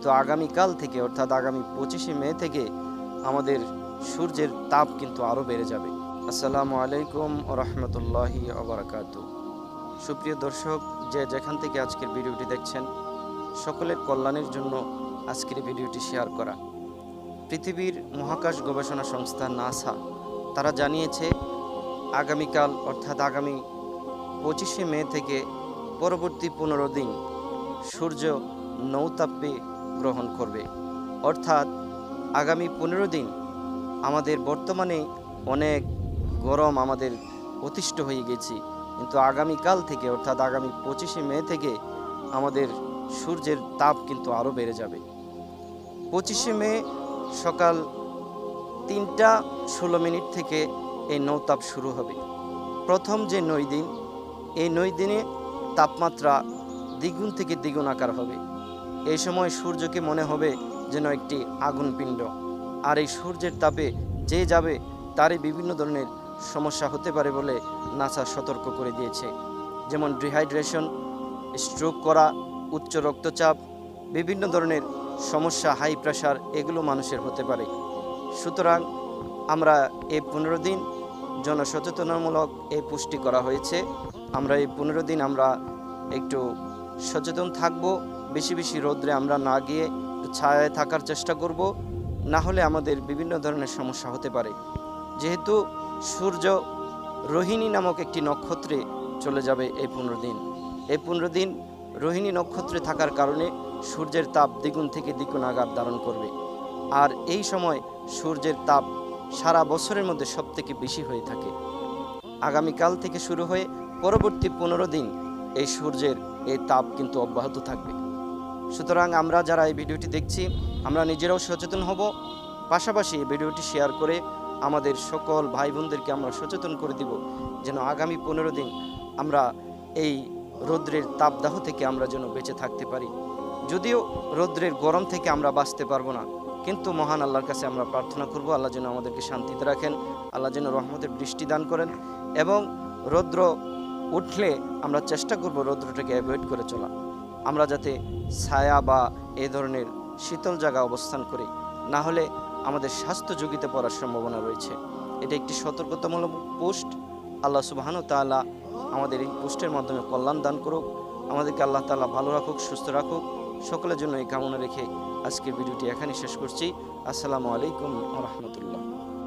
কিন্তু আগামীকাল থেকে, অর্থাৎ আগামী পঁচিশে মে থেকে আমাদের সূর্যের তাপ কিন্তু আরও বেড়ে যাবে। আসসালামু আলাইকুম রহমতুল্লাহি আবরাকাত সুপ্রিয় দর্শক, যে যেখান থেকে আজকের ভিডিওটি দেখছেন, সকলের কল্যাণের জন্য আজকের ভিডিওটি শেয়ার করা। পৃথিবীর মহাকাশ গবেষণা সংস্থা নাসা, তারা জানিয়েছে, আগামীকাল, অর্থাৎ আগামী পঁচিশে মে থেকে পরবর্তী পনেরো দিন সূর্য নৌতাপ্যে গ্রহণ করবে। অর্থাৎ আগামী পনেরো দিন আমাদের বর্তমানে অনেক গরম আমাদের অতিষ্ঠ হয়ে গেছি। কিন্তু আগামীকাল থেকে, অর্থাৎ আগামী পঁচিশে মে থেকে আমাদের সূর্যের তাপ কিন্তু আরও বেড়ে যাবে। পঁচিশে মে সকাল তিনটা ষোলো মিনিট থেকে এই নৌতাপ শুরু হবে। প্রথম যে নই দিন, এই নই দিনে তাপমাত্রা দ্বিগুণ থেকে দ্বিগুণ আকার হবে। এই সময় সূর্যকে মনে হবে যেন একটি আগুন পিণ্ড। আর এই সূর্যের তাপে যে যাবে, তারই বিভিন্ন ধরনের সমস্যা হতে পারে বলে নাসা সতর্ক করে দিয়েছে। যেমন ডিহাইড্রেশন, স্ট্রোক করা, উচ্চ রক্তচাপ, বিভিন্ন ধরনের সমস্যা, হাই প্রেশার এগুলো মানুষের হতে পারে। সুতরাং আমরা এই পনেরো দিন জনসচেতনামূলক এই পুষ্টি করা হয়েছে। আমরা এই পনেরো দিন আমরা একটু সচেতন থাকব বেশি বেশি রোদ্রে আমরা না গিয়ে ছায়ায় থাকার চেষ্টা করব, না হলে আমাদের বিভিন্ন ধরনের সমস্যা হতে পারে। যেহেতু সূর্য রোহিণী নামক একটি নক্ষত্রে চলে যাবে এই পনেরো দিন। এই পনেরো দিন রোহিণী নক্ষত্রে থাকার কারণে সূর্যের তাপ দ্বিগুণ থেকে দ্বিগুণ আঘাত ধারণ করবে। আর এই সময় সূর্যের তাপ সারা বছরের মধ্যে সবথেকে বেশি হয়ে থাকে। আগামীকাল থেকে শুরু হয়ে পরবর্তী পনেরো দিন এই সূর্যের এই তাপ কিন্তু অব্যাহত থাকবে। সুতরাং আমরা যারা এই ভিডিওটি দেখছি, আমরা নিজেরাও সচেতন হব। পাশাপাশি ভিডিওটি শেয়ার করে আমাদের সকল ভাই বোনদেরকে আমরা সচেতন করে দিব, যেন আগামী পনেরো দিন আমরা এই রৌদ্রের তাপদাহ থেকে আমরা যেন বেঁচে থাকতে পারি। যদিও রৌদ্রের গরম থেকে আমরা বাঁচতে পারব না, কিন্তু মহান আল্লাহর কাছে আমরা প্রার্থনা করব, আল্লাহ যেন আমাদেরকে শান্তিতে রাখেন, আল্লাহ যেন রহমতের বৃষ্টি দান করেন এবং রৌদ্র উঠলে আমরা চেষ্টা করব রৌদ্রটাকে অ্যাভয়েড করে চলা। আমরা যাতে ছায়া বা এ ধরনের শীতল জায়গা অবস্থান করি, না হলে আমাদের স্বাস্থ্য ঝুঁকিতে পড়ার সম্ভাবনা রয়েছে। এটা একটি সতর্কতামূলক পোস্ট। আল্লাহ সুবাহানু তাআলা আমাদের এই পোস্টের মাধ্যমে কল্যাণ দান করুক। আমাদেরকে আল্লাহ তাআলা ভালো রাখুক, সুস্থ রাখুক। সকলের জন্য এই কামনা রেখে আজকের ভিডিওটি এখানেই শেষ করছি। আসসালামু আলাইকুম রহমতুল্লাহ।